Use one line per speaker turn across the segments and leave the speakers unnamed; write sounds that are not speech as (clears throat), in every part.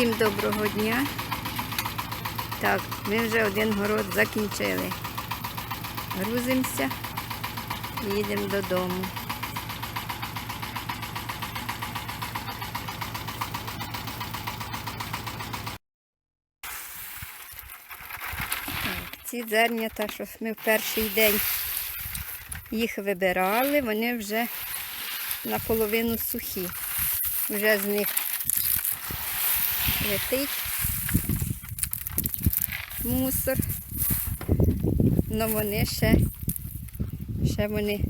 Всім доброго дня. Так, ми вже один город закінчили. Грузимося і їдемо додому. Так, ці зернята, що ми в перший день їх вибирали, вони вже наполовину сухі. Вже з них летить мусор. але вони ще, ще вони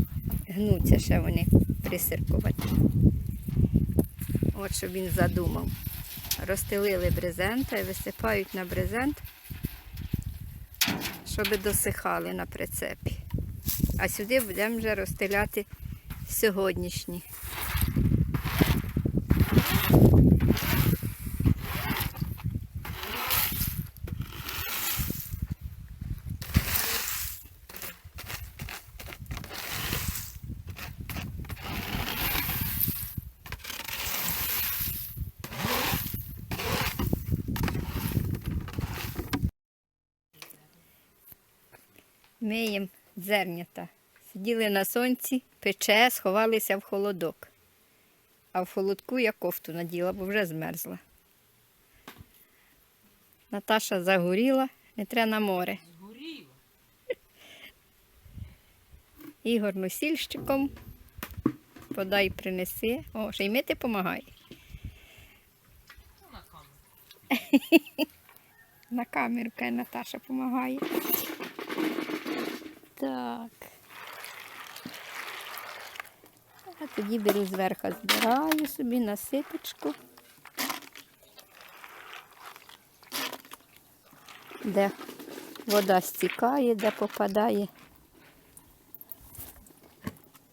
гнуться, ще вони присиркувати. От що він задумав. Розстелили брезента і висипають на брезент, щоб досихали на прицепі. А сюди будемо вже розстеляти сьогоднішні. Миємо зернята. Сиділи на сонці, пече, сховалися в холодок. А в холодку я кофту наділа, бо вже змерзла. Наташа загоріла, не треба на море.
Згоріло. (laughs)
Ігор носільщиком. Подай принеси. О, ще й мити допомагає.
На камеру. (laughs)
На камеру каже, Наташа допомагає. Так. А тоді беру зверху, збираю собі на ситочку. Де вода стікає, де попадає.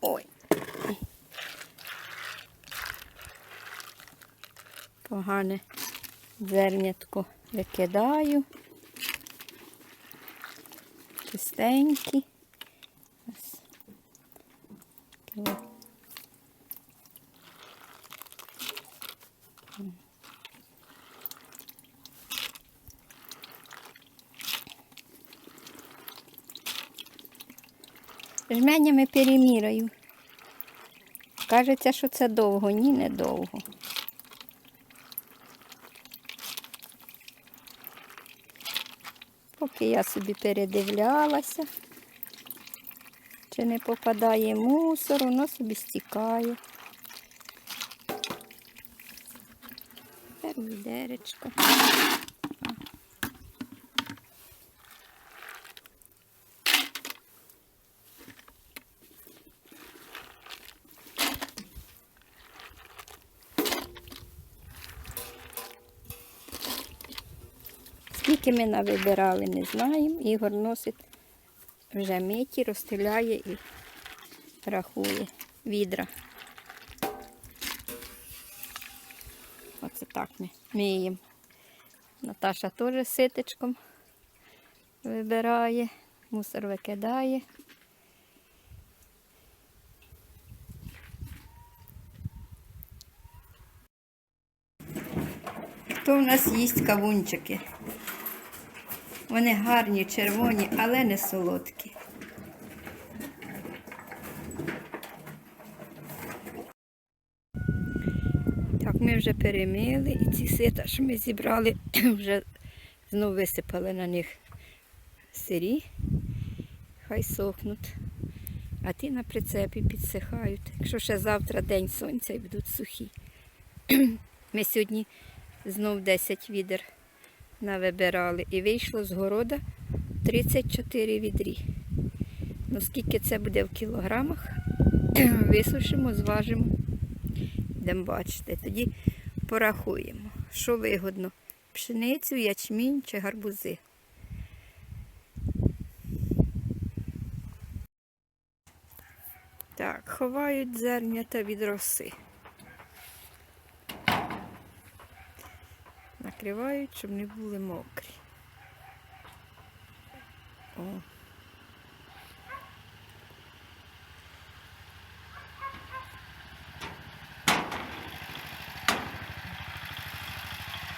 Ой. Погане зернятко викидаю. Чистенькі. Жменями переміряю. Кажеться, що це довго, ні, не довго. Поки я собі передивлялася, чи не попадає мусор, воно собі стікає. Відеречко. Скільки ми навибирали, не знаємо. Ігор носить вже миті, розстеляє і рахує відра. Оце так ми миємо. Наташа теж ситечком вибирає, мусор викидає. Хто в нас їсть кавунчики? Вони гарні, червоні, але не солодкі. Ми вже перемили і ці сита, що ми зібрали, (clears throat) вже знову висипали на них сирі, хай сохнуть. А ті на прицепі підсихають. Якщо ще завтра день сонця і будуть сухі. (clears throat) Ми сьогодні знов 10 відер навибирали. І вийшло з города 34 відрі. Ну, скільки це буде в кілограмах, (clears throat) висушимо, зважимо. Будемо бачити. Тоді порахуємо, що вигодно. Пшеницю, ячмінь чи гарбузи. Так, ховають зернята від роси. Накривають, щоб не були мокрі. О.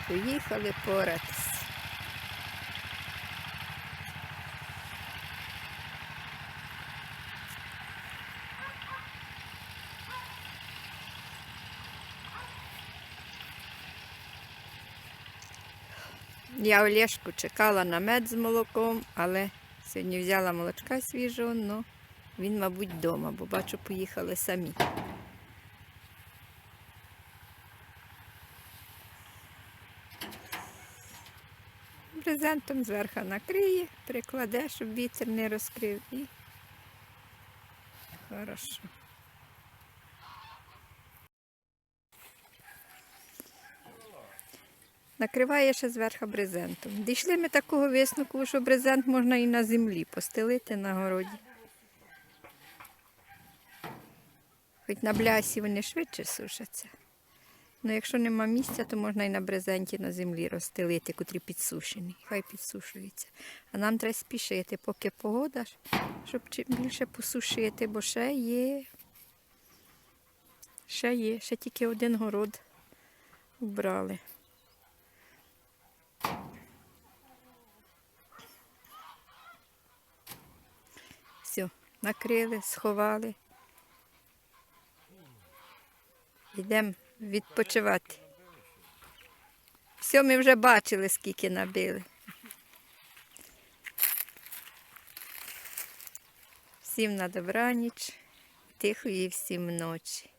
Поїхали поратись. Я Олешку чекала на мед з молоком, але сьогодні взяла молочка свіжого, але він, мабуть, вдома, бо бачу, поїхали самі. Брезентом зверху накриє, прикладе, щоб вітер не розкрив і хорошо. Накриває ще зверху брезентом. Дійшли ми такого висновку, що брезент можна і на землі постелити на городі. Хоч на блясі вони швидше сушаться. Ну, якщо нема місця, то можна і на брезенті на землі розстелити, котрі підсушені. Хай підсушуються. А нам треба спішити, поки погода, щоб чим більше посушити, бо ще є. Ще є, ще тільки один город убрали. Все, накрили, сховали. Йдемо відпочивати. Все, ми вже бачили, скільки набили. Всім на добраніч, тихої всім ночі.